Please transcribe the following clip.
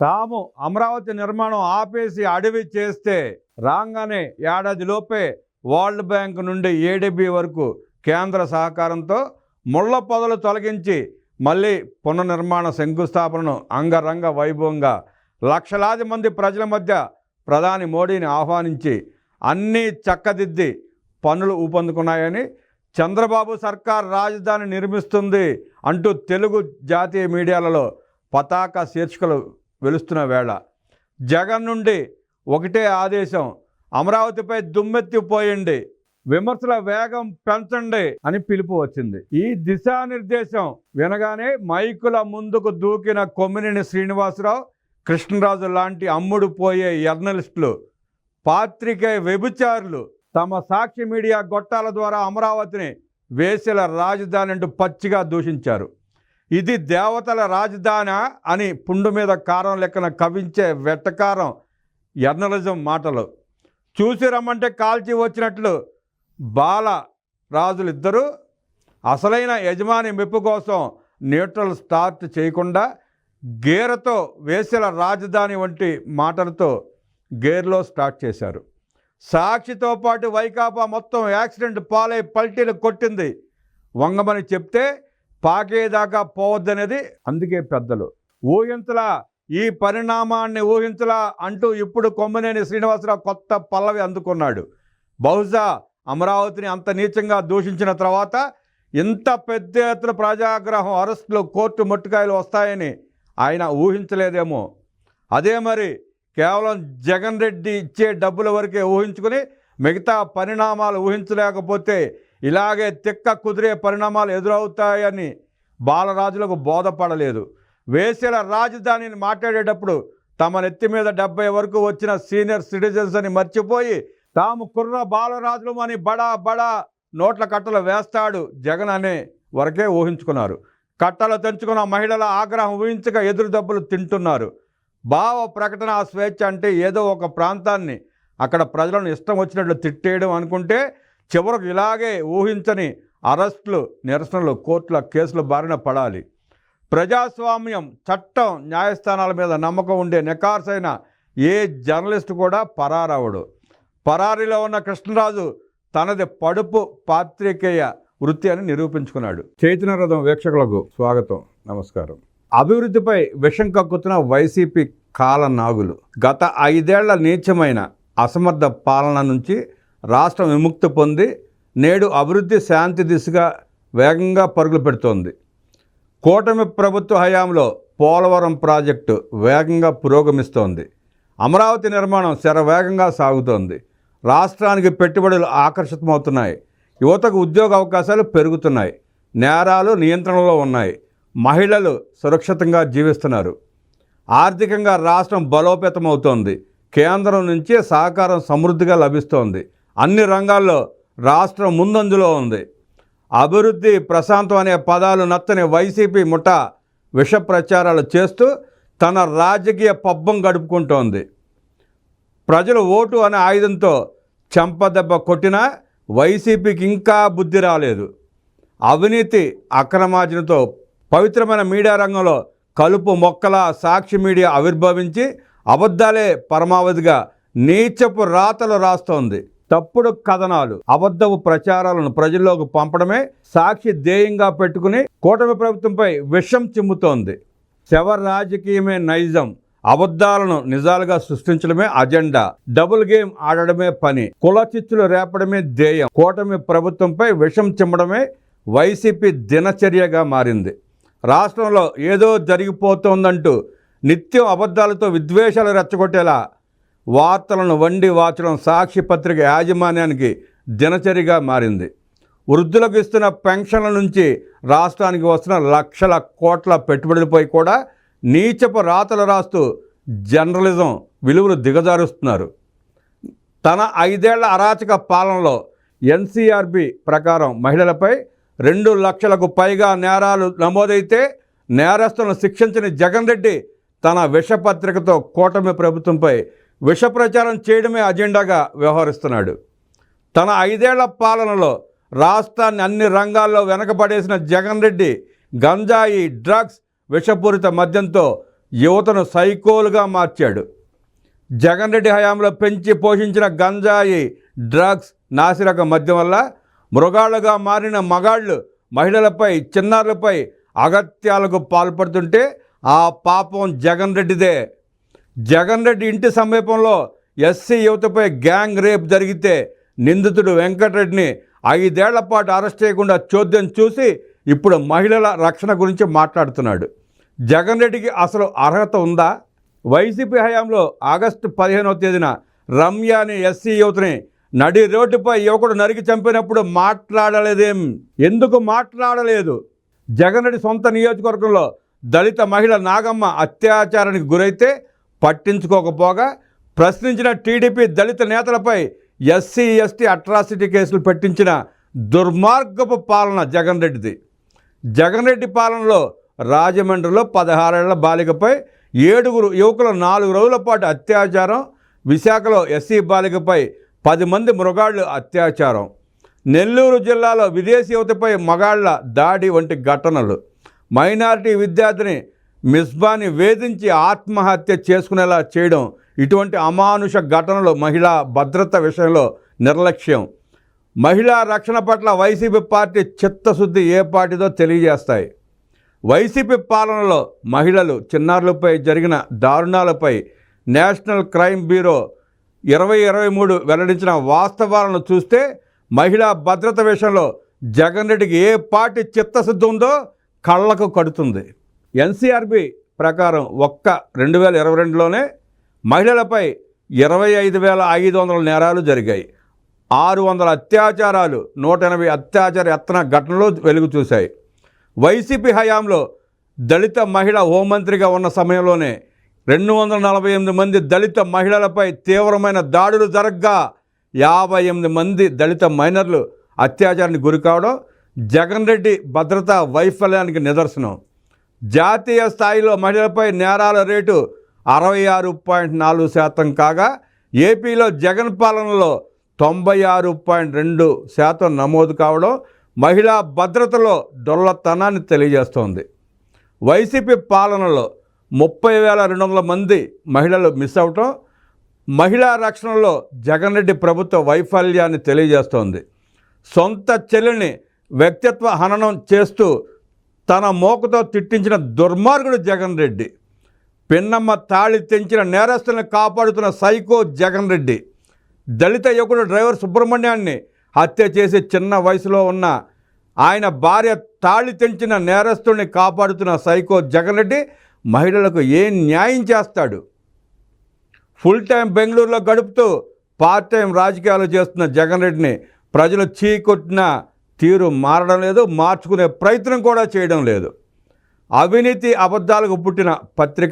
తాము అమరావతి నిర్మాణం ఆపేసి అడవి చేస్తే రాగానే ఏడాదిలోపే వరల్డ్ బ్యాంక్ నుండి ఏడీబీ వరకు కేంద్ర సహకారంతో ముళ్ళ పొదలు తొలగించి మళ్ళీ పునర్నిర్మాణ శంకుస్థాపనను అంగరంగ వైభవంగా లక్షలాది మంది ప్రజల మధ్య ప్రధాని మోడీని ఆహ్వానించి అన్నీ చక్కదిద్ది పనులు ఊపందుకున్నాయని చంద్రబాబు సర్కార్ రాజధాని నిర్మిస్తుంది అంటూ తెలుగు జాతీయ మీడియాలలో పతాక శీర్షికలు వెలుస్తున్న వేళ. జగన్ నుండి ఒకటే ఆదేశం అమరావతిపై దుమ్మెత్తిపోయండి విమర్శల వేగం పెంచండి అని పిలుపు వచ్చింది. ఈ దిశానిర్దేశం వినగానే మైకుల ముందుకు దూకిన కొమ్మినేని శ్రీనివాసరావు కృష్ణరాజు లాంటి అమ్ముడు పోయే జర్నలిస్టులు పాత్రికేయ వ్యభిచారులు తమ సాక్షి మీడియా గొట్టాల ద్వారా అమరావతిని వేసెల రాజధాని అంటూ పచ్చిగా దూషించారు. ఇది దేవతల రాజధాని అని పుండు మీద కారం లెక్కన కవించే వెట్టకారం ఎర్నలిజం మాటలు. చూసి రమ్మంటే కాల్చి వచ్చినట్లు బాల రాజులిద్దరూ అసలైన యజమాని మెప్పు కోసం న్యూట్రల్ స్టార్ట్ చేయకుండా గేరతో వేసల రాజధాని వంటి మాటలతో గేర్లో స్టార్ట్ చేశారు. సాక్షితో పాటు వైకాపా మొత్తం యాక్సిడెంట్ పాలై పల్టీలు కొట్టింది వంగమని చెప్తే పాకేదాకా పోవద్దనేది అందుకే పెద్దలు. ఊహించలా ఈ పరిణామాన్ని ఊహించలా అంటూ ఇప్పుడు కొమ్మనేని శ్రీనివాసరావు కొత్త పల్లవి అందుకున్నాడు. బహుశా అమరావతిని అంత నీచంగా దూషించిన తర్వాత ఇంత పెద్ద ఎత్తున ప్రజాగ్రహం అరెస్టులు కోర్టు ముట్టుకాయలు వస్తాయని ఆయన ఊహించలేదేమో. అదే మరి కేవలం జగన్ రెడ్డి ఇచ్చే డబ్బుల వరకే ఊహించుకుని మిగతా పరిణామాలు ఊహించలేకపోతే ఇలాగే తిక్క కుదిరే పరిణామాలు ఎదురవుతాయని బాలరాజులకు బోధపడలేదు. వేసేల రాజధానిని మాట్లాడేటప్పుడు తమ నెత్తి మీద డెబ్బై వరకు వచ్చిన సీనియర్ సిటిజన్స్ అని మర్చిపోయి తాము కుర్ర బాలరాజులు అని బడా బడా నోట్ల కట్టలు వేస్తాడు జగన్ అనే వరకే ఊహించుకున్నారు. కట్టలు తెంచుకున్న మహిళల ఆగ్రహం ఊహించక ఎదురు దెబ్బలు తింటున్నారు. భావ ప్రకటన స్వేచ్ఛ అంటే ఏదో ఒక ప్రాంతాన్ని అక్కడ ప్రజలను ఇష్టం వచ్చినట్లు తిట్టేయడం అనుకుంటే చివరకు ఇలాగే ఊహించని అరెస్టులు నిరసనలు కోర్టుల కేసుల బారిన పడాలి. ప్రజాస్వామ్యం చట్టం న్యాయస్థానాల మీద నమ్మకం ఉండే నికార్సైన ఏ జర్నలిస్ట్ కూడా పరారవడు. పరారీలో ఉన్న కృష్ణరాజు తనది పడుపు పాత్రికేయ వృత్తి అని నిరూపించుకున్నాడు. చైతన్య రథం వీక్షకులకు స్వాగతం. నమస్కారం. అభివృద్ధిపై విషం కక్కుతున్న వైసీపీ కాల నాగులు గత ఐదేళ్ళ నీచమైన అసమర్థ పాలన నుంచి రాష్ట్రం విముక్తి పొంది నేడు అభివృద్ధి శాంతి దిశగా వేగంగా పరుగులు పెడుతోంది. కూటమి ప్రభుత్వ హయాంలో పోలవరం ప్రాజెక్టు వేగంగా పురోగమిస్తోంది. అమరావతి నిర్మాణం శరవేగంగా సాగుతోంది. రాష్ట్రానికి పెట్టుబడులు ఆకర్షితమవుతున్నాయి. యువతకు ఉద్యోగ అవకాశాలు పెరుగుతున్నాయి. నేరాలు నియంత్రణలో ఉన్నాయి. మహిళలు సురక్షితంగా జీవిస్తున్నారు. ఆర్థికంగా రాష్ట్రం బలోపేతమవుతోంది. కేంద్రం నుంచే సహకారం సమృద్ధిగా లభిస్తోంది. అన్ని రంగాల్లో రాష్ట్రం ముందంజలో ఉంది. అభివృద్ధి ప్రశాంతం అనే పదాలు నచ్చని వైసీపీ ముఠ విష ప్రచారాలు చేస్తూ తన రాజకీయ పబ్బం గడుపుకుంటోంది. ప్రజలు ఓటు అనే ఆయుధంతో చెంపదెబ్బ కొట్టినా వైసీపీకి ఇంకా బుద్ధి రాలేదు. అవినీతి అక్రమార్జనతో పవిత్రమైన మీడియా రంగంలో కలుపు మొక్కల సాక్షి మీడియా ఆవిర్భవించి అబద్ధాలే పరమావధిగా నీచపు రాతలు రాస్తోంది. తప్పుడు కథనాలు అబద్ధపు ప్రచారాలను ప్రజల్లోకి పంపడమే సాక్షి ధ్యేయంగా పెట్టుకుని కూటమి ప్రభుత్వంపై విషం చిమ్ముతోంది. శవ రాజకీయమే నైజం అబద్ధాలను నిజాలుగా సృష్టించడమే అజెండా డబుల్ గేమ్ ఆడడమే పని కులచిచ్చులు రేపడమే ధ్యేయం కూటమి ప్రభుత్వంపై విషం చిమ్మడమే వైసీపీ దినచర్యగా మారింది. రాష్ట్రంలో ఏదో జరిగిపోతోందంటూ నిత్యం అబద్ధాలతో విద్వేషాలు రెచ్చగొట్టేలా వార్తలను వండి వాచడం సాక్షి పత్రిక యాజమాన్యానికి దినచరిగా మారింది. వృద్ధులకు ఇస్తున్న పెన్షన్ల నుంచి రాష్ట్రానికి వస్తున్న లక్షల కోట్ల పెట్టుబడులపై కూడా నీచపు రాతలు రాస్తూ జర్నలిజం విలువలు దిగజారుస్తున్నారు. తన ఐదేళ్ళ అరాచక పాలనలో ఎన్సీఆర్బి ప్రకారం మహిళలపై రెండు లక్షలకు పైగా నేరాలు నమోదైతే నేరస్తులను శిక్షించని జగన్ రెడ్డి తన విషపత్రికతో కూటమి ప్రభుత్వంపై విష ప్రచారం చేయడమే అజెండాగా వ్యవహరిస్తున్నాడు. తన ఐదేళ్ళ పాలనలో రాష్ట్రాన్ని అన్ని రంగాల్లో వెనకబడేసిన జగన్ రెడ్డి గంజాయి డ్రగ్స్ విషపూరిత మద్యంతో యువతను సైకోలుగా మార్చాడు. జగన్ రెడ్డి హయాంలో పెంచి పోషించిన గంజాయి డ్రగ్స్ నాసిరక మద్యం వల్ల మృగాళ్ళుగా మారిన మగాళ్ళు మహిళలపై చిన్నారులపై అగత్యాలకు పాల్పడుతుంటే ఆ పాపం జగన్ రెడ్డిదే జగన్ రెడ్డి ఇంటి సమీపంలో ఎస్సీ యువతపై గ్యాంగ్ రేప్ జరిగితే నిందితుడు వెంకటరెడ్డిని ఐదేళ్ళ పాటు అరెస్ట్ చేయకుండా చోద్యం చూసి ఇప్పుడు మహిళల రక్షణ గురించి మాట్లాడుతున్నాడు. జగన్ రెడ్డికి అసలు అర్హత ఉందా? వైసీపీ హయాంలో ఆగస్టు పదిహేనవ తేదీన రమ్య అనే ఎస్సీ యువతని నడి రోడ్డుపై యువకుడు నరికి చంపినప్పుడు మాట్లాడలేదేం? ఎందుకు మాట్లాడలేదు? జగన్ రెడ్డి సొంత నియోజకవర్గంలో దళిత మహిళ నాగమ్మ అత్యాచారానికి గురైతే పట్టించుకోకపోగా ప్రశ్నించిన టీడీపీ దళిత నేతలపై ఎస్సీ ఎస్టీ అట్రాసిటీ కేసులు పెట్టించిన దుర్మార్గపు పాలన జగన్ రెడ్డిది. జగన్ రెడ్డి పాలనలో రాజమండ్రిలో పదహారేళ్ళ బాలికపై ఏడుగురు యువకుల నాలుగు రోజుల పాటు అత్యాచారం విశాఖలో ఎస్సీ బాలికపై పది మంది మృగాళ్ళు అత్యాచారం. నెల్లూరు జిల్లాలో విదేశీ యువతపై మగాళ్ళ దాడి వంటి ఘటనలు. మైనారిటీ విద్యార్థిని మిస్బాని వేధించి ఆత్మహత్య చేసుకునేలా చేయడం ఇటువంటి అమానుష ఘటనలు మహిళా భద్రత విషయంలో నిర్లక్ష్యం. మహిళా రక్షణ పట్ల వైసీపీ పార్టీ చిత్తశుద్ధి ఏ పార్టీదో తెలియజేస్తాయి. వైసీపీ పాలనలో మహిళలు చిన్నారులపై జరిగిన దారుణాలపై నేషనల్ క్రైమ్ బ్యూరో ఇరవై ఇరవై మూడు వెల్లడించిన వాస్తవాలను చూస్తే మహిళా భద్రత విషయంలో జగన్ రెడ్డికి ఏ పార్టీ చిత్తశుద్ధి ఉందో కళ్ళకు కడుతుంది. ఎన్సీఆర్బి ప్రకారం ఒక్క రెండు వేల ఇరవై రెండులోనే మహిళలపై ఇరవై ఐదు వేల ఐదు వందల నేరాలు జరిగాయి. ఆరు వందల అత్యాచారాలు నూట ఎనభై అత్యాచార యత్న ఘటనలు వెలుగు చూశాయి. వైసీపీ హయాంలో దళిత మహిళ హోంమంత్రిగా ఉన్న సమయంలోనే రెండు వందల నలభై ఎనిమిది మంది దళిత మహిళలపై తీవ్రమైన దాడులు జరగ్గా యాభై ఎనిమిది మంది దళిత మైనర్లు అత్యాచారానికి గురికావడం జగన్ రెడ్డి భద్రతా వైఫల్యానికి నిదర్శనం. జాతీయ స్థాయిలో మహిళలపై నేరాల రేటు అరవై ఆరు పాయింట్ నాలుగు శాతం కాగా ఏపీలో జగన్ పాలనలో తొంభై ఆరు పాయింట్ రెండు శాతం నమోదు కావడం మహిళా భద్రతలో డొల్లతనాన్ని తెలియజేస్తోంది. వైసీపీ పాలనలో ముప్పై వేల రెండు వందల మంది మహిళలు మిస్ అవటం మహిళా రక్షణలో జగన్ రెడ్డి ప్రభుత్వ వైఫల్యాన్ని తెలియజేస్తోంది. సొంత చెల్లిని వ్యక్తిత్వ హననం చేస్తూ తన మోకతో తిట్టించిన దుర్మార్గుడు జగన్ రెడ్డి. పిన్నమ్మ తాళి తెంచిన నేరస్తులను కాపాడుతున్న సైకో జగన్ రెడ్డి. దళిత యువకుడు డ్రైవర్ సుబ్రహ్మణ్యాన్ని హత్య చేసి చిన్న వయసులో ఉన్న ఆయన భార్య తాళి తెంచిన నేరస్తుడిని కాపాడుతున్న సైకో జగన్ రెడ్డి మహిళలకు ఏం న్యాయం చేస్తాడు? ఫుల్ టైం బెంగళూరులో గడుపుతూ పార్ట్ టైం రాజకీయాలు చేస్తున్న జగన్ రెడ్డిని ప్రజలు చీకొట్టిన తీరు మారడం లేదు మార్చుకునే ప్రయత్నం కూడా చేయడం లేదు. అవినీతి అబద్ధాలకు పుట్టిన పత్రిక